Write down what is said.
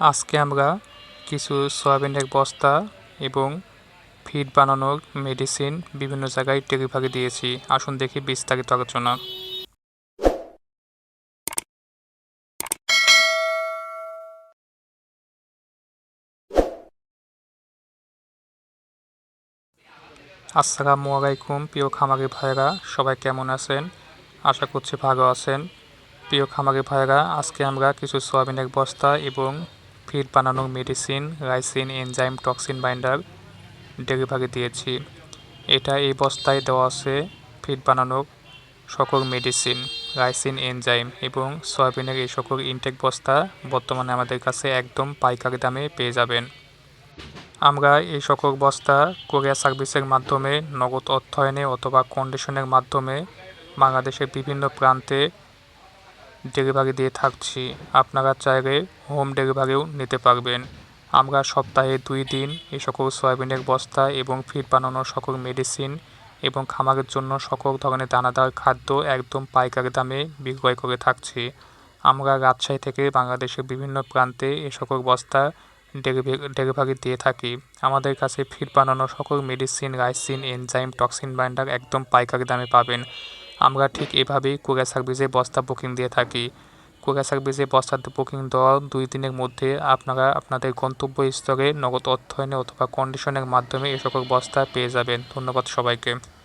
আজকে আমরা কিছু সয়াবিনের বস্তা এবং ফিড বানানোর মেডিসিন বিভিন্ন জায়গায় ডেলিভারি দিয়েছি। আসুন দেখি বিস্তারিত আলোচনা। আসসালামু আলাইকুম, প্রিয় খামারি ভাইরা সবাই কেমন আছেন? আশা করছি ভালো আছেন। প্রিয় খামারি ভাইরা আজকে আমরা কিছু সয়াবিনের বস্তা এবং ফিড বানানোর মেডিসিন, রাইসিন, এনজাইম, টক্সিন বাইন্ডার ডেলিভারি দিয়েছি। এটা এই বস্তায় দেওয়া আছে ফিড বানানোর সকল মেডিসিন, রাইসিন, এনজাইম এবং সয়াবিনের এই সকল ইনটেক বস্তা বর্তমানে আমাদের কাছে একদম পাইকারি দামে পেয়ে যাবেন। আমরা এই সকল বস্তা কোরিয়া সার্ভিসের মাধ্যমে, নগদ অর্থায়নে অথবা কন্ডিশনের মাধ্যমে বাংলাদেশের বিভিন্ন প্রান্তে ডেলিভারি দিয়ে থাকছি। আপনারা চাইলে হোম ডেলিভারিও নিতে পারবেন। আমরা সপ্তাহে দুই দিন এই সকল সয়াবিনের বস্তা এবং ফিড বানানোর সকল মেডিসিন এবং খামারের জন্য সকল ধরনের দানাদার খাদ্য একদম পাইকারি দামে বিক্রয় করে থাকছি। আমরা রাজশাহী থেকে বাংলাদেশের বিভিন্ন প্রান্তে এই সকল বস্তা ডেলিভারি দিয়ে থাকি। আমাদের কাছে ফিড বানানো সকল মেডিসিন, রাইসিন, এনজাইম, টক্সিন বাইন্ডার একদম পাইকারি দামে পাবেন। আমরা ঠিক এভাবেই কুরিয়ার সার্ভিসে বস্তা বুকিং দিয়ে থাকি। কুরিয়ার সার্ভিসে বস্তা বুকিং দেওয়ার দুই দিনের মধ্যে আপনারা আপনাদের গন্তব্য স্তরে নগদ অর্থায়নে অথবা কন্ডিশনের মাধ্যমে এ সকল বস্তা পেয়ে যাবেন। ধন্যবাদ সবাইকে।